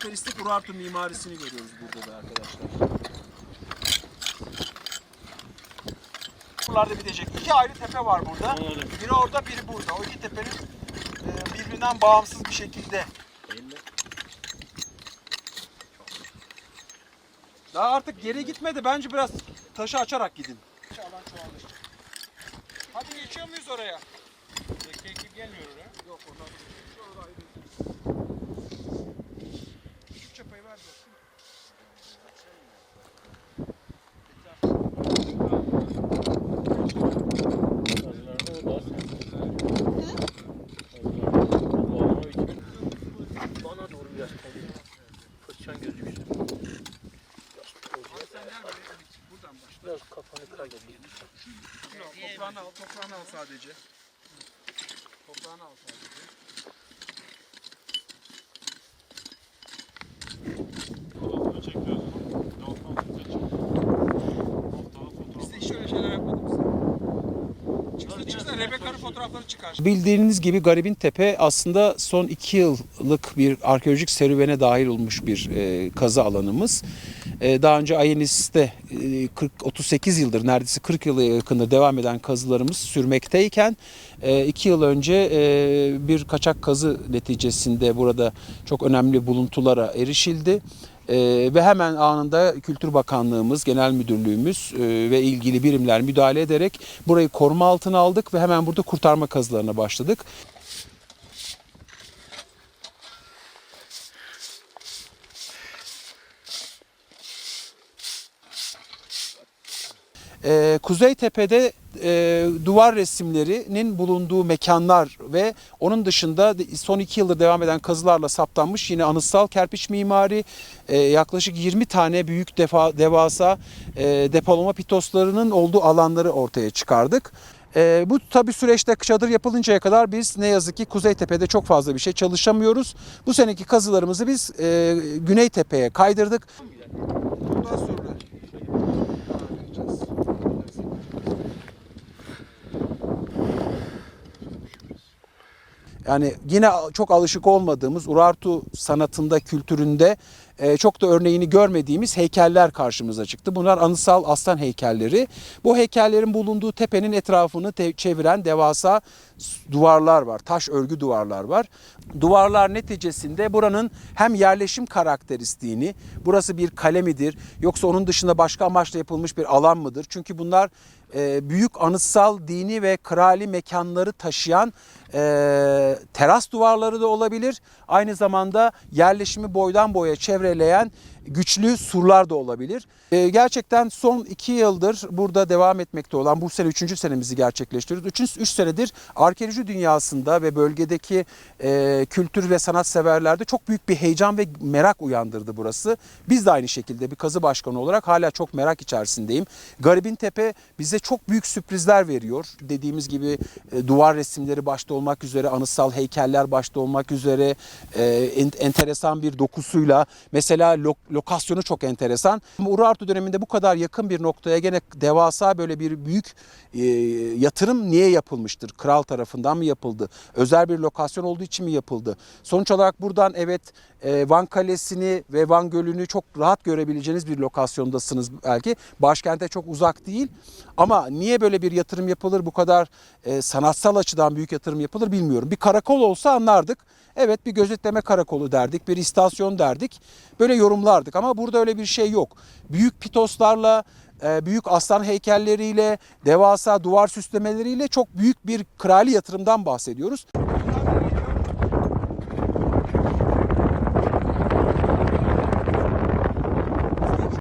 karakteristik Urartu mimarisini görüyoruz burada da arkadaşlar. Buralarda bitecek. İki ayrı tepe var burada. Anladım. Biri orada, biri burada. O iki tepenin e, birbirinden bağımsız bir şekilde. Daha artık geri gitmedi. Bence biraz taşı açarak gidin. Alan. Hadi geçiyor muyuz oraya? Ekip gelmiyor oraya. Yok oradan. Şurada ayrı. Biraz kafanı. Yok, toprağını al, toprağını al sadece. Toprağını al sadece. Çıksa Rebecca'nın fotoğrafları çıkar. Bildiğiniz gibi Garibin Tepe aslında son iki yıllık bir arkeolojik serüvene dahil olmuş bir e, kazı alanımız. E, daha önce Ayenis'te e, 40, 38 yıldır neredeyse 40 yıla yakında devam eden kazılarımız sürmekteyken e, iki yıl önce e, bir kaçak kazı neticesinde burada çok önemli buluntulara erişildi. Ee, ve hemen anında Kültür Bakanlığımız, Genel Müdürlüğümüz e, ve ilgili birimler müdahale ederek burayı koruma altına aldık ve hemen burada kurtarma kazılarına başladık. Ee, Kuzey Tepe'de e, duvar resimlerinin bulunduğu mekanlar ve onun dışında son iki yıldır devam eden kazılarla saptanmış yine anıtsal kerpiç mimari e, yaklaşık 20 tane büyük defa devasa e, depolama pitoslarının olduğu alanları ortaya çıkardık. E, bu tabi süreçte çadır yapılıncaya kadar biz ne yazık ki Kuzeytepe'de çok fazla bir şey çalışamıyoruz. Bu seneki kazılarımızı biz e, Güneytepe'ye kaydırdık. Bundan sonra devam edeceğiz. Yani yine çok alışık olmadığımız Urartu sanatında, kültüründe e, çok da örneğini görmediğimiz heykeller karşımıza çıktı. Bunlar anısal aslan heykelleri. Bu heykellerin bulunduğu tepenin etrafını te- çeviren devasa duvarlar var. Taş örgü duvarlar var. Duvarlar neticesinde buranın hem yerleşim karakteristiğini, burası bir kale midir yoksa onun dışında başka amaçla yapılmış bir alan mıdır? Çünkü bunlar e, büyük anıtsal dini ve krali mekanları taşıyan e, teras duvarları da olabilir. Aynı zamanda yerleşimi boydan boya çevreleyen güçlü surlar da olabilir. E, gerçekten son iki yıldır burada devam etmekte olan bu sene üçüncü senemizi gerçekleştiriyoruz. Üçüncü, üç senedir arkeoloji dünyasında ve bölgedeki e, kültür ve sanat severlerde çok büyük bir heyecan ve merak uyandırdı burası. Biz de aynı şekilde bir kazı başkanı olarak hala çok merak içerisindeyim. Garibin Tepe bize çok büyük sürprizler veriyor. Dediğimiz gibi e, duvar resimleri başta olmak üzere, anıtsal heykeller başta olmak üzere e, en- enteresan bir dokusuyla. Mesela lo- lokasyonu çok enteresan. Urartu döneminde bu kadar yakın bir noktaya gene devasa böyle bir büyük e, yatırım niye yapılmıştır? Kral tarafından mı yapıldı? Özel bir lokasyon olduğu için mi yapıldı? Sonuç olarak buradan evet e, Van Kalesi'ni ve Van Gölü'nü çok rahat görebileceğiniz bir lokasyondasınız belki. Başkente çok uzak değil. Ama niye böyle bir yatırım yapılır? Bu kadar e, sanatsal açıdan büyük yatırım yapılır bilmiyorum. Bir karakol olsa anlardık. Evet bir gözetleme karakolu derdik, bir istasyon derdik. Böyle yorumlardık ama burada öyle bir şey yok. Büyük pitoslarla, e, büyük aslan heykelleriyle, devasa duvar süslemeleriyle çok büyük bir krali yatırımdan bahsediyoruz.